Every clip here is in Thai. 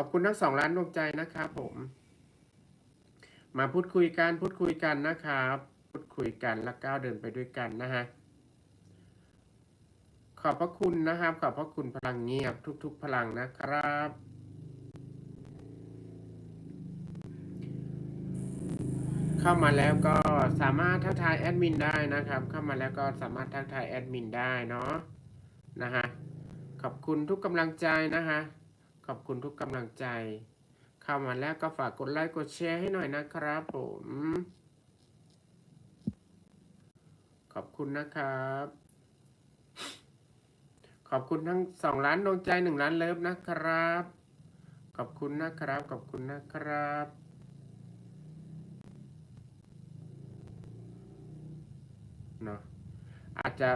อบคุณทั้งสองล้านดวงใจนะครับผม มาพูดคุยกันพูดคุยกันนะครับ พูดคุยกันแล้วก้าวเดินไปด้วยกันนะฮะขอบพระคุณนะครับขอบพระคุณพลังเงียบทุก ๆ พลังนะครับ เข้ามาแล้วก็สามารถทักทายแอดมินได้นะครับ เข้ามาแล้วก็สามารถทักทายแอดมินได้เนาะนะฮะขอบคุณทุกกำลังใจนะฮะ อบคุณทุกกำลังใจเข้ามาแล้วก็ฝากกดไลค์กดแชร์ให้หน่อยนะครับผม ขอบคุณนะครับ ขอบคุณทั้งสองล้านดวงใจหนึ่งล้านเลิฟนะครับ ขอบคุณนะครับ ขอบคุณนะครับเนาะอาจจะ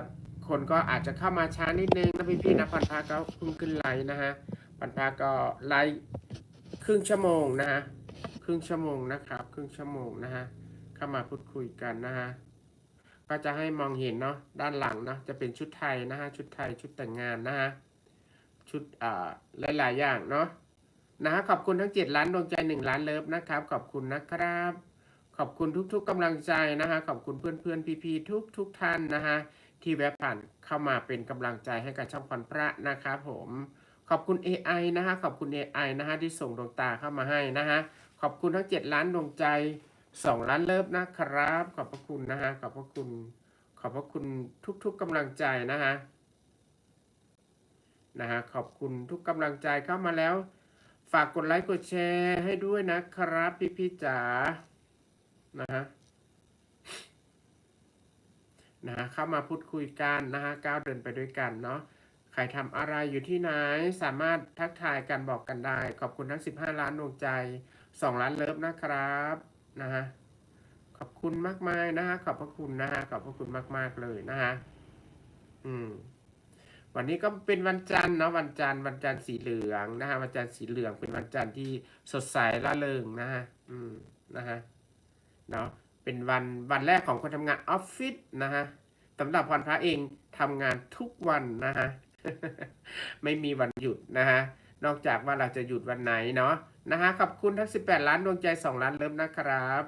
คนก็อาจจะเข้ามาช้านิดนึงนะพี่พี่ๆนะพันพาก็เพิ่งขึ้นไลน์นะฮะ พันพาก็ไลน์ครึ่งชั่วโมงนะฮะครึ่งชั่วโมงนะครับ ครึ่งชั่วโมงนะฮะเข้ามาพูดคุยกันนะฮะก็จะให้มองเห็นเนาะด้านหลังเนาะจะเป็นชุดไทยนะฮะชุดไทยชุดแต่งงานนะฮะชุดอ่าหลาย ๆ อย่างเนาะนะฮะขอบคุณทั้ง 7 ล้านดวงใจ 1 ล้านเลิฟนะครับ ขอบคุณนะครับ ขอบคุณทุก ๆกำลังใจนะฮะขอบคุณเพื่อนๆพี่ๆทุกๆท่านนะฮะที่แวะผ่านเข้ามาเป็นกำลังใจให้กับช่องพันพระนะครับผม ขอบคุณ AI นะฮะขอบคุณ AI นะฮะที่ส่งดวงตาเข้ามาให้นะฮะขอบคุณทั้ง 7 ล้านดวงใจ 2 ล้านเลิฟนะครับ ขอบพระคุณนะฮะขอบพระคุณขอบพระคุณทุกๆกำลังใจนะฮะนะฮะขอบคุณทุกกำลังใจเข้ามาแล้ว ฝากกดไลค์กดแชร์ให้ด้วยนะครับพี่ๆจ๋านะฮะนะฮะเข้ามาพูดคุยกันนะฮะก้าวเดินไปด้วยกันเนาะ ใครทำอะไรอยู่ที่ไหนสามารถทักทายกันบอกกันได้ ขอบคุณทั้ง 15 ล้านดวงใจ 2 ล้านเลิฟนะครับนะฮะขอบคุณมากมายนะฮะขอบพระคุณนะฮะขอบพระคุณมาก ๆ เลยนะฮะอืมวันนี้ก็เป็นวันจันทร์เนาะวันจันทร์วันจันทร์สีเหลืองนะฮะวันจันทร์สีเหลืองเป็นวันจันทร์ที่สดใสร่าเริงนะฮะอืมนะฮะเนาะเป็นวันวันแรกของคนทำงานออฟฟิศนะฮะสำหรับพรพระเองทำงานทุกวันนะฮะ ไม่มีวันหยุดนะฮะ นอกจากว่าเราจะหยุดวันไหนเนาะนะฮะ ขอบคุณทั้ง 18 ล้านดวงใจ 2 ล้านเริ่มนะครับ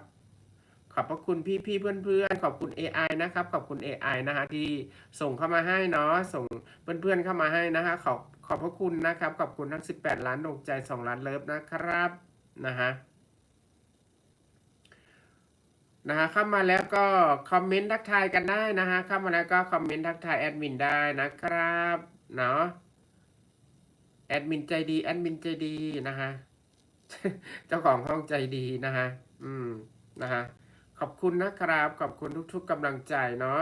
ขอบพระคุณพี่พี่ๆเพื่อนๆ ขอบคุณ AI นะครับ ขอบคุณ AI นะฮะที่ส่งเข้ามาให้เนาะ ส่งเพื่อนๆเข้ามาให้นะฮะ ขอบขอบพระคุณนะครับ ขอบคุณทั้ง 18 ล้านดวงใจ 2 ล้านเลิฟนะครับนะฮะนะฮะเข้ามาแล้วก็คอมเมนต์ทักทายกันได้นะฮะเข้ามาแล้วก็คอมเมนต์ทักทายแอดมินได้นะครับ เนาะแอดมินใจดีแอดมินใจดีนะฮะเจ้าของห้องใจดีนะฮะอืมนะฮะขอบคุณนะครับ ขอบคุณทุก ๆกำลังใจเนาะ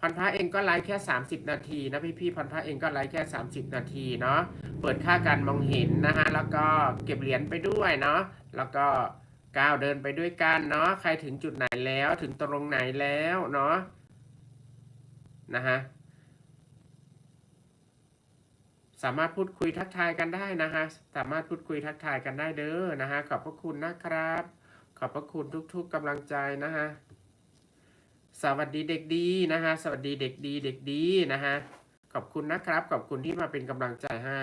พันพระเองก็ไลฟ์แค่ 30 นาทีนะพี่ๆพันพระเองก็ไลฟ์แค่ 30 นาทีเนาะเปิดค่าการมองเห็นนะฮะแล้วก็เก็บเหรียญไปด้วยเนาะแล้วก็ก้าวเดินไปด้วยกันเนาะใครถึงจุดไหนแล้วถึงตรงไหนแล้วเนาะนะฮะ สามารถพูดคุยทักทายกันได้นะฮะ สามารถพูดคุยทักทายกันได้เด้อนะฮะ ขอบพระคุณนะครับ ขอบพระคุณทุกๆกำลังใจนะฮะ สวัสดีเด็กดีนะฮะ สวัสดีเด็กดีเด็กดีนะฮะ ขอบคุณนะครับ ขอบคุณที่มาเป็นกำลังใจให้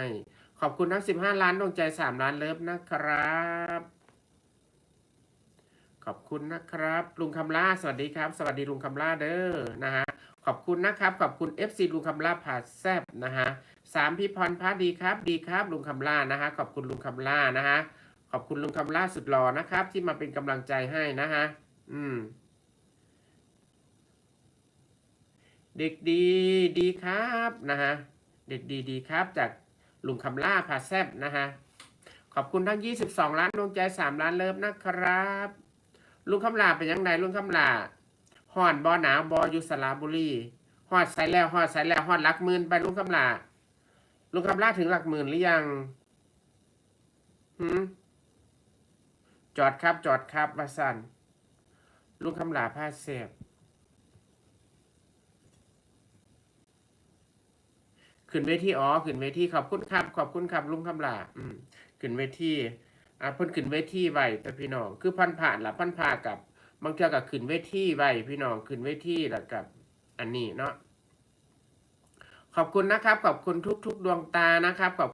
ขอบคุณทั้ง 15 ล้านดวงใจ 3 ล้านเลิฟนะครับ ขอบคุณนะครับ ลุงคำล่าสวัสดีครับ สวัสดีลุงคำล่าเด้อนะฮะขอบคุณนะครับ ขอบคุณ FC ลุงคำล่าผาแซบนะฮะสามพี่พรพาดีครับ ดีครับลุงคำล่านะฮะขอบคุณลุงคำล่านะฮะขอบคุณลุงคำล่าสุดหล่อนะครับ ที่มาเป็นกำลังใจให้นะฮะอืม เด็กดีดีครับนะฮะเด็กดีดีครับ จากลุงคำล่าผาแซบนะฮะขอบคุณทั้ง 22 ล้านดวงใจ 3 ล้านเลิฟนะครับ ลุงคำลาเป็นยังไงลุงคำลาฮอดบอหนาวบออยู่สระบุรีฮอดใส่แล้วฮอดใส่แล้วฮอดหลักหมื่นไปลุงคำลาลุงคำลาถึงหลักหมื่นหรือยังหืมจอดครับ จอดครับวาสันลุงคำลาผ้าเสียบขึ้นเวทีอ๋อขึ้นเวทีขอบคุณครับ ขอบคุณครับลุงคำลาอืมขึ้นเวที อะเพิ่นขึ้นเวทีไว้แต่พี่น้อง คือพันผ่านละพันผ่ากับบางเทื่อก็ขึ้นเวทีไว้พี่น้องขึ้นเวทีแล้วกับอันนี้เนาะขอบคุณนะครับ ขอบคุณทุก ๆ ดวงตานะครับขอบ